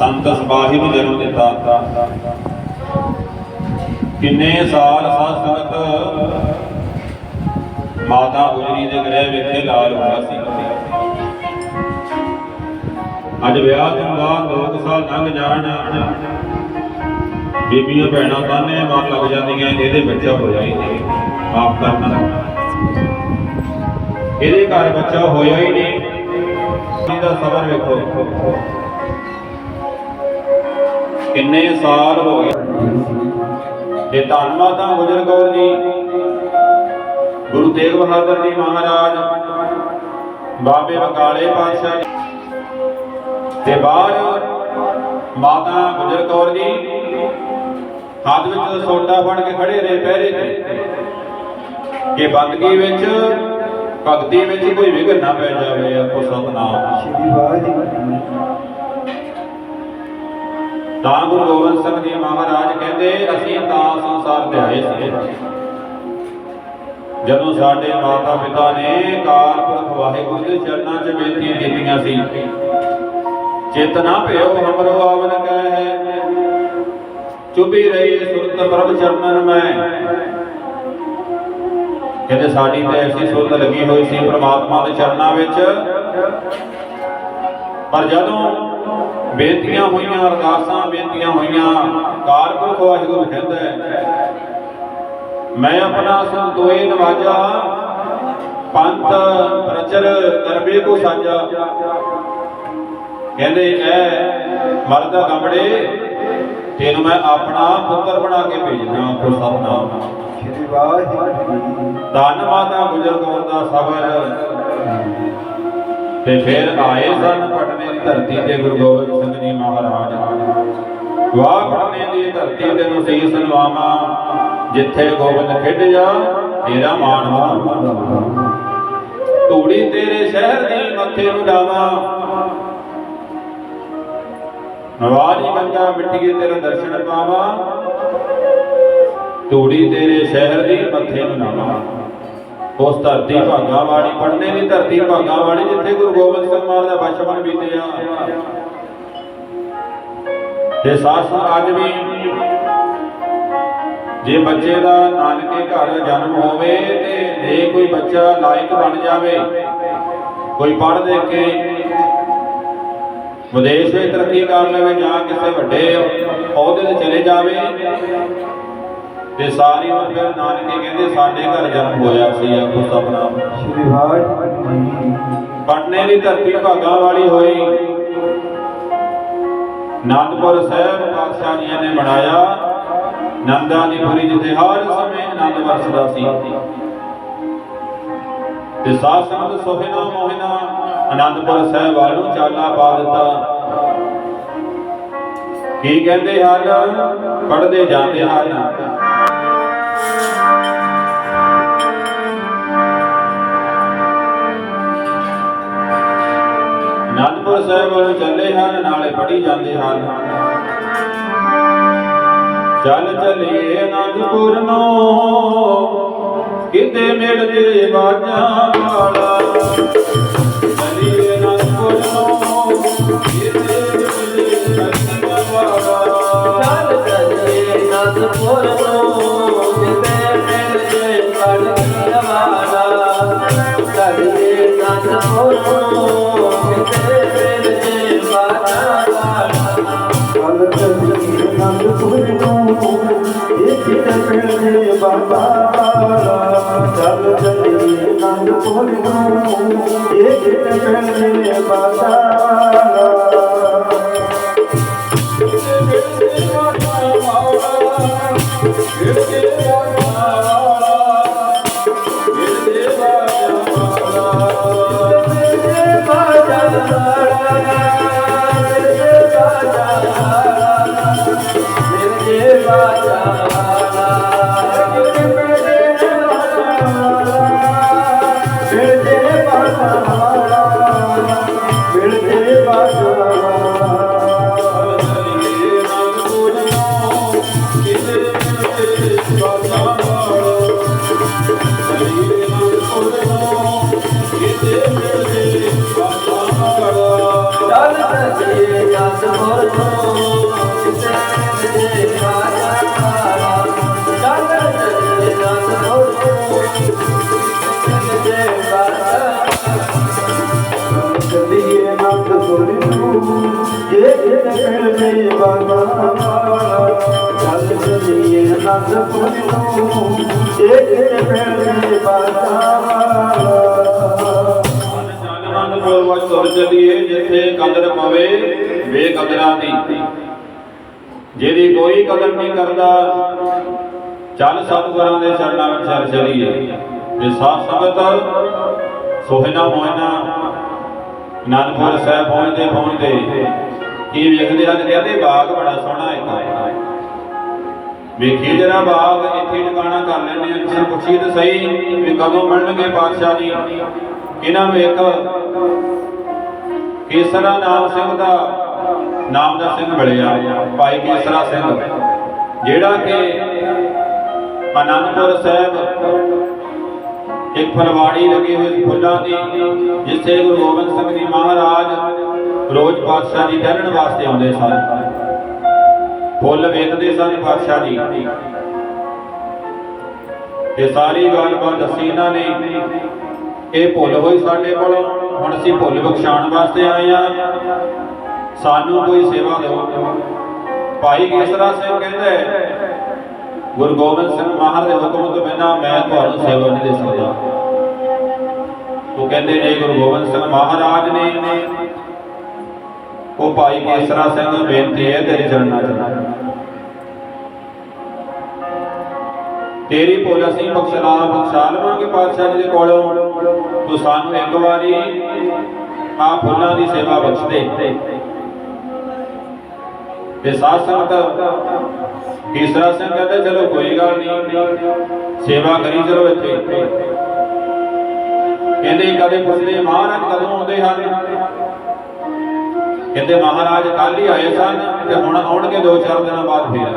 ਸੰਤ ਸਬਾਹੀ ਜਨਮ ਦਿੱਤਾ। ਕਿੰਨੇ ਸਾਲ ਸਾਧ ਸੰਗਤ ਮਾਤਾ ਗੁਜਰੀ ਦੇ ਗ੍ਰਹਿ ਵਿਖੇ ਲਾਲ ਹੋਇਆ ਸੀ। ਅੱਜ ਵਿਆਹ ਤੋਂ ਬਾਅਦ 2 ਸਾਲ ਲੰਘ ਜਾਣ। ਬੀਬੀਆਂ ਭੈਣਾਂ ਤਾਨੇ ਮਾਰ ਲੱਗ ਜਾਂਦੀਆਂ, ਇਹਦੇ ਬੱਚਾ ਹੋ ਜਾਈ ਆਪ ਕਰਨਾ ਇਹਦੇ ਘਰ ਬੱਚਾ ਹੋਇਆ ਹੀ ਨਹੀਂ। ਇਹਦਾ ਸਬਰ ਵੇਖੋ। ਕਿੰਨੇ ਸਾਲ ਹੋ ਗਏ? ਤੇ ਧੰਨ ਮਾਤਾ ਗੁਜਰ ਕੌਰ ਜੀ, ਗੁਰੂ ਤੇਗ ਬਹਾਦਰ ਜੀ ਮਹਾਰਾਜ, ਬਾਬੇ ਬਕਾਲੇ ਪਾਤਸ਼ਾਹ ਤੇ ਬਾਹਰ ਮਾਤਾ ਗੁਜਰ ਕੌਰ ਜੀ, ਹੱਥ ਵਿੱਚ ਸੋਟਾ ਫੜ ਕੇ ਖੜੇ ਰਹੇ ਪਹਿਰੇ ਤੇ, ਕਿ ਬੰਦਗੀ ਵਿੱਚ, ਭਗਤੀ ਵਿੱਚ ਕੋਈ ਵਿਘਨ ਨਾ ਪੈ ਜਾਵੇ ਆਪੋ ਸਤਨਾਮ। ਸ਼੍ਰੀ ਵਾਹਿਗੁਰੂ ਤਾਂ ਗੁਰੂ ਗੋਬਿੰਦ ਸਿੰਘ ਜੀ ਮਹਾਰਾਜ ਕਹਿੰਦੇ, ਅਸੀਂ ਤਾਂ ਸੰਸਾਰ ਤੇ ਆਏ ਸੀ। ਜਦੋਂ ਸਾਡੇ ਮਾਤਾ ਪਿਤਾ ਨੇ ਕਾਲ ਵਾਹਿਗੁਰੂ ਦੇ ਚਰਨਾਂ 'ਚ ਬੇਨਤੀਆਂ ਕੀਤੀਆਂ ਸੀ, ਚਿਤ ਨਾ ਭਇਓ ਹਮਰੋ ਆਵਨ ਕਹਿ। ਚੁਬੀ ਰਹੀ ਸੁਰਤ ਪ੍ਰਭ ਚਰਨਨ ਮੈਂ। ਕਹਿੰਦੇ, ਸਾਡੀ ਤੇ ਐਸੀ ਸੁਰਤ ਲੱਗੀ ਹੋਈ ਸੀ ਪ੍ਰਮਾਤਮਾ ਦੇ ਚਰਨਾਂ ਵਿੱਚ। ਪਰ ਜਦੋਂ ਬੇਨਤੀਆਂ ਹੋਈਆਂ ਅਰਦਾਸਾਂ ਬੇਨਤੀਆਂ ਹੋਈਆਂ ਕਾਰਪੁਰਖ ਵਾਹਿਗੁਰੂ ਕਹਿੰਦਾ ਮੈਂ ਆਪਣਾ ਸੰਤੋਏ ਨਵਾਜਾ ਪੰਥ ਪ੍ਰਚਰ ਕਰਬੇ ਕੋ ਸਾਜਾ। ਕਹਿੰਦੇ ਐ ਮਰਦਾ ਗੰਬੜੇ ਤੈਨੂੰ ਮੈਂ ਆਪਣਾ ਪੁੱਤਰ ਬਣਾ ਕੇ ਭੇਜਣਾ ਆਪੋ ਸਤਨਾਮ ਸ਼੍ਰੀ ਵਾਹਿਗੁਰੂ ਧੰਨ ਮਾਤਾ ਗੁਜਰ ਕੌਰ ਦਾ ਸਬਰ। ਤੇ ਫਿਰ ਆਏ ਸਨ ਧਰਤੀ ਤੇ ਗੁਰੂ ਗੋਬਿੰਦ ਸਿੰਘ ਜੀ ਮਹਾਰਾਜ। ਵਾਹ ਪਟਨੇ ਦੀ ਧਰਤੀ ਤੇ ਸਹੀ ਸਨਵਾਮਾ ਜਿੱਥੇ ਗੋਬਿੰਦ ਖੇਡਿਆ ਤੇਰਾ ਮਾਣ ਵਧਾਵਾ ਧੂੜੀ ਤੇਰੇ ਸ਼ਹਿਰ ਦੀ ਮੱਥੇ ਨੂੰ ਡਾਵਾ। ਨਵਾਰੀ ਬੰਦਾ ਮਿੱਟੀਏ ਤੇਰਾ ਦਰਸ਼ਨ ਪਾਵਾ। ਧੂੜੀ ਤੇਰੇ ਸ਼ਹਿਰ ਦੀ ਮੱਥੇ ਨੂੰ ਨਾਵਾ ਉਸ ਧਰਤੀ ਭਾਗਾ ਵਾਲੀ ਪੜਨੇ ਦੀ ਧਰਤੀ ਭਾਗਾ ਵਾਲੀ ਜਿੱਥੇ ਗੁਰੂ ਗੋਬਿੰਦ ਸਿੰਘ ਮਹਾਰਾਜ ਦਾ ਬਚਪਨ ਬੀਤਿਆ। ਤੇ ਸਾਸ ਅੱਜ ਵੀ ਜੇ ਬੱਚੇ ਦਾ ਨਾਨਕੇ ਘਰ ਜਨਮ ਹੋਵੇ ਤੇ ਜੇ ਕੋਈ ਬੱਚਾ ਲਾਇਕ ਬਣ ਜਾਵੇ, ਕੋਈ ਪੜ੍ਹ ਦੇ ਕੇ ਵਿਦੇਸ਼ ਵਿੱਚ ਤਰੱਕੀ ਕਰ ਲਵੇ ਜਾਂ ਕਿਸੇ ਵੱਡੇ ਅਹੁਦੇ ਤੇ ਚਲੇ ਜਾਵੇ ਤੇ ਸਾਰੀ ਉਮਰ ਫਿਰ ਨਾਨਕੇ ਕਹਿੰਦੇ ਸਾਡੇ ਘਰ ਜਨਮ ਹੋਇਆ ਸੀ ਆਪੋ ਸਪਨਾ ਸ਼੍ਰੀ ਵਾਹਿਗੁਰੂ ਪਟਨੇ ਦੀ ਧਰਤੀ ਭਾਗਾ ਵਾਲੀ ਹੋਈ। ਆਨੰਦਪੁਰ ਸਾਹਿਬ ਪਾਤਸ਼ਾਹ ਜੀ ਨੇ ਬਣਾਇਆ। ਨੰਦਾਂ ਦੀ ਪੁਰੀ ਜਿੱਥੇ ਹਰ ਸਮੇਂ ਆਨੰਦ ਵਰਸਦਾ ਸੀ। ਤੇ ਸਾਧ ਸੰਗਤ ਸੋਹਿਨਾ ਮੋਹਿਨਾ ਆਨੰਦਪੁਰ ਸਾਹਿਬ ਵੱਲ ਨੂੰ ਚਾਲਾ ਪਾ ਦਿੱਤਾ। ਕੀ ਕਹਿੰਦੇ ਹਨ ਪੜਦੇ ਜਾਂਦੇ ਹਨ ਅਨੰਦਪੁਰ ਸਾਹਿਬ ਵੱਲ ਚੱਲੇ ਹਨ, ਨਾਲੇ ਪੜੀ ਜਾਂਦੇ ਹਨ। ਚੱਲ ਚੱਲੀਏ ਅਨੰਦਪੁਰ ਨੂੰ, ਕਿਤੇ ਮਿਲ ਬਾਜਾਂ ਵਾਲਾ। ਚੱਲੀਏ ਅਨੰਦਪੁਰ ਨੂੰ, ਕਿਤੇ ਮਿਲ ਬਾਜਾਂ ਵਾਲਾ। ਚੱਲ ਚੱਲੇ ਅਨੰਦਪੁਰ ਨੂੰ ਜਿੱਥੇ ਮਿਲ ਜੇ ਵਾਲਾ। ਚੱਲੇ ਅਨੰਦਪੁਰ ਨੂੰ ਚੱਲ ਚੱਲੀਏ ਅਨੰਦਪੁਰ ਨੂੰ ਇੱਕ ਪਿੰਡ ਦੇ ਬਾਬਾ ਚੱਲੀਏ ਜਿੱਥੇ ਕਦਰ ਪਵੇ। ਬੇਕਦਰਾਂ ਦੀ। ਜਿਹਦੀ ਕੋਈ ਕਦਰ ਨਹੀਂ ਕਰਦਾ, ਚੱਲ ਸਤਿਗੁਰਾਂ ਦੇ ਚਰਨਾਂ ਵਿੱਚ ਚੱਲ ਚੱਲੀਏ। ਤੇ ਸਾਧ ਸੰਗਤ ਸੋਹਿਣਾ ਮੋਇਨਾ ਅਨੰਦਪੁਰ ਸਾਹਿਬ ਪਹੁੰਚਦੇ ਪਹੁੰਚਦੇ, ਕੀ ਵੇਖਦੇ ਹਨ ਕਹਿੰਦੇ ਬਾਗ ਬੜਾ ਸੋਹਣਾ ਇੱਕ ਵੇਖੀ ਜਰਾ ਬਾਗ, ਇੱਥੇ ਟਿਕਾਣਾ ਕਰ ਲੈਂਦੇ ਆ ਕਿਸੇ ਨੂੰ ਪੁੱਛੀਏ ਸਹੀ ਵੀ ਕਦੋਂ ਮਿਲਣਗੇ ਪਾਤਸ਼ਾਹ ਜੀ। ਇਹਨਾਂ ਨੂੰ ਇੱਕ ਕੇਸਰਾ ਨਾਮ ਸਿੰਘ ਦਾ ਨਾਮ ਦਾ ਸਿੰਘ ਮਿਲਿਆ, ਭਾਈ ਕੇਸਰਾ ਸਿੰਘ, ਜਿਹੜਾ ਕਿ ਆਨੰਦਪੁਰ ਸਾਹਿਬ ਇੱਕ ਫਲਵਾੜੀ ਲੱਗੀ ਹੋਈ ਫੁੱਲਾਂ ਦੀ, ਜਿੱਥੇ ਗੁਰੂ ਗੋਬਿੰਦ ਸਿੰਘ ਜੀ ਮਹਾਰਾਜ ਰੋਜ਼ ਪਾਤਸ਼ਾਹ ਜੀ ਦਰਸ਼ਨ ਵਾਸਤੇ ਆਉਂਦੇ ਸਨ। ਫੁੱਲ ਵੇਖਦੇ ਸਨ ਪਾਤਸ਼ਾਹ ਜੀ। ਇਹ ਸਾਰੀ ਗੱਲਬਾਤ ਦੱਸੀ ਇਹਨਾਂ ਨੇ। ਇਹ ਭੁੱਲ ਹੋਈ ਸਾਡੇ ਕੋਲੋਂ। ਹੁਣ ਅਸੀਂ ਭੁੱਲ ਬਖਸ਼ਾਉਣ ਵਾਸਤੇ ਆਏ ਆ ਸਾਨੂੰ ਕੋਈ ਸੇਵਾ ਦਿਓ ਭਾਈ ਕੇਸਰਾ ਸਿੰਘ ਕਹਿੰਦੇ ਗੁਰੂ ਗੋਬਿੰਦ ਸਿੰਘ ਮਹਾਰਾਜ ਦੇ ਹੁਕਮ ਤੋਂ ਬਿਨਾਂ ਮੈਂ ਤੁਹਾਨੂੰ ਸੇਵਾ ਨਹੀਂ ਦੇ ਸਕਦਾ। ਉਹ ਕਹਿੰਦੇ ਨੇ ਗੁਰੂ ਗੋਬਿੰਦ ਸਿੰਘ ਮਹਾਰਾਜ ਨੇ ਉਹ ਭਾਈ ਕੇਸਰਾ ਸਿੰਘ ਨੂੰ ਬੇਨਤੀ ਹੈ, ਤੇਰੇ ਚਰਨਾਂ 'ਚ ਤੇਰੀ ਭੁੱਲ ਅਸੀਂ ਬਖਸ਼ਲਾ ਬਖਸ਼ਾ ਲਵਾਂਗੇ ਪਾਤਸ਼ਾਹ ਜੀ ਦੇ ਕੋਲੋਂ। ਤੂੰ ਸਾਨੂੰ ਇੱਕ ਵਾਰੀ ਆ ਫੁੱਲਾਂ ਦੀ ਸੇਵਾ ਬਖਸ਼ ਦੇ। ਤੇ ਸਾਧ ਸੰਗਤ, ਤੀਸਰਾ ਸਿੰਘ ਕਹਿੰਦੇ, ਚਲੋ ਕੋਈ ਗੱਲ ਨਹੀਂ, ਸੇਵਾ ਕਰੀ ਚਲੋ ਇੱਥੇ। ਕਹਿੰਦੇ, ਕਦੇ ਪੁੱਛਦੇ, ਮਹਾਰਾਜ ਕਦੋਂ ਆਉਂਦੇ ਹਨ? ਕਹਿੰਦੇ, ਮਹਾਰਾਜ ਕੱਲ ਹੀ ਆਏ ਸਨ ਤੇ ਹੁਣ ਆਉਣਗੇ ਦੋ ਚਾਰ ਦਿਨਾਂ ਬਾਅਦ ਫੇਰ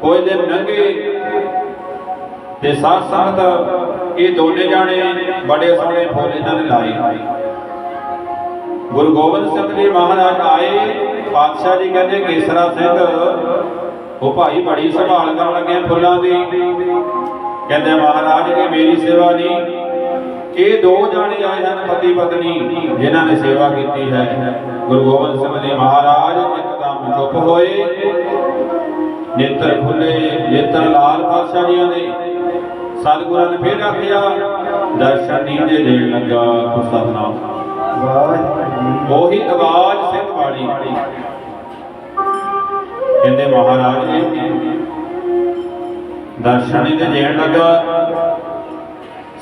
ਕੋਈ ਦਿਨ ਲੰਘੇ ਤੇ ਸਾਧ ਸੰਗਤ, ਇਹ ਦੋਨੇ ਜਾਣੇ ਬੜੇ ਸੋਹਣੇ ਫੁੱਲ ਇਹਨਾਂ ਨੇ ਲਾਏ। ਗੁਰੂ ਗੋਬਿੰਦ ਸਿੰਘ ਜੀ ਮਹਾਰਾਜ ਆਏ, ਪਾਤਸ਼ਾਹ ਜੀ ਕਹਿੰਦੇ ਕੇਸਰਾ ਸਿੰਘ, ਉਹ ਭਾਈ ਬੜੀ ਸੰਭਾਲ ਕਰਨ ਲੱਗੇ ਫੁੱਲਾਂ ਦੀ। ਕਹਿੰਦੇ ਮਹਾਰਾਜ ਇਹ ਮੇਰੀ ਸੇਵਾ ਨਹੀਂ ਇਹ ਦੋ ਜਾਣੇ ਆਏ ਹਨ ਪਤੀ ਪਤਨੀ, ਜਿਨ੍ਹਾਂ ਨੇ ਸੇਵਾ ਕੀਤੀ ਹੈ। ਗੁਰੂ ਗੋਬਿੰਦ ਸਿੰਘ ਜੀ ਮਹਾਰਾਜ ਇੱਕਦਮ ਚੁੱਪ ਹੋਏ। ਨੇਤਰ ਖੁੱਲੇ, ਨੇਤਰ ਲਾਲ ਪਾਤਸ਼ਾਹ ਜੀਆਂ ਦੇ। ਸਤਿਗੁਰਾਂ ਨੇ ਫੇਰ ਆਖਿਆ, ਦਰਸ਼ਨ ਨੀਂਦੇ ਦੇਣ ਲੱਗਾ ਸਤਨਾਮ। ਵਾਹਿਗੁਰੂ ਉਹੀ ਆਵਾਜ਼ ਸਿੰਘ ਵਾਲੀ। ਕਹਿੰਦੇ ਮਹਾਰਾਜ ਜੀ, ਦਰਸ਼ਨ ਹੀ ਤੇ ਲੱਗਾ।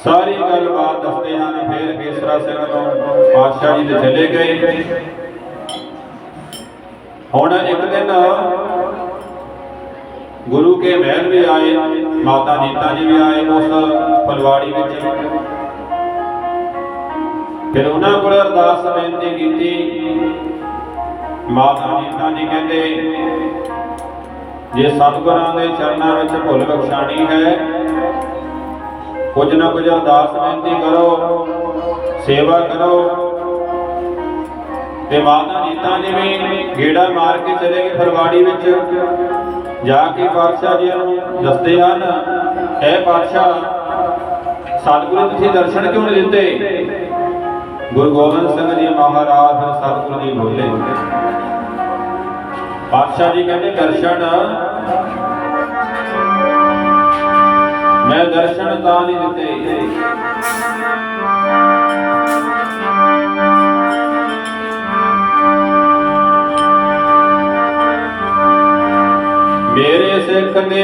ਸਾਰੀ ਗੱਲਬਾਤ ਦੱਸਦੇ ਹਨ ਫੇਰ ਕੇਸਰਾ ਸਿੰਘ ਤੋਂ ਪਾਤਸ਼ਾਹ ਜੀ ਦੇ ਚਲੇ ਗਏ। ਹੁਣ ਇੱਕ ਦਿਨ ਗੁਰੂ ਕੇ ਮਹਿਲ ਵੀ ਆਏ, ਮਾਤਾ ਨੀਤਾ ਜੀ ਵੀ ਆਏ ਉਸ ਫਲਵਾੜੀ ਵਿੱਚ। ਫਿਰ ਉਹਨਾਂ ਕੋਲ ਅਰਦਾਸ ਬੇਨਤੀ ਕੀਤੀ। ਮਾਤਾ ਨੀਤਾ ਜੀ ਕਹਿੰਦੇ, ਜੇ ਸਤਿਗੁਰਾਂ ਦੇ ਚਰਨਾਂ ਵਿੱਚ ਭੁੱਲ ਬਖਸ਼ਾਣੀ ਹੈ, ਕੁਝ ਨਾ ਕੁਝ ਅਰਦਾਸ ਬੇਨਤੀ ਕਰੋ, ਸੇਵਾ ਕਰੋ। ਤੇ ਮਾਤਾ ਜੀਤਾ ਜੀ ਵੀ ਗੇੜਾ ਮਾਰ ਕੇ ਚਲੇ ਗਏ ਫਰਵਾੜੀ ਵਿੱਚ। ਜਾ ਕੇ ਪਾਤਸ਼ਾਹ ਜੀ ਨੂੰ ਦੱਸਦੇ ਹਨ, ਇਹ ਪਾਤਸ਼ਾਹ, ਸਤਿਗੁਰੂ ਤੁਸੀਂ ਦਰਸ਼ਨ ਕਿਉਂ ਨਹੀਂ ਦਿੱਤੇ? ਗੁਰੂ ਗੋਬਿੰਦ ਸਿੰਘ ਜੀ ਮਹਾਰਾਜ ਸਤਿਗੁਰੂ ਜੀ ਬੋਲੇ। ਪਾਤਸ਼ਾਹ ਜੀ ਕਹਿੰਦੇ, ਦਰਸ਼ਨ, ਮੈਂ ਦਰਸ਼ਨ ਤਾਂ ਨਹੀਂ ਦਿੱਤੇ। ਮੇਰੇ ਸਿੱਖ ਦੇ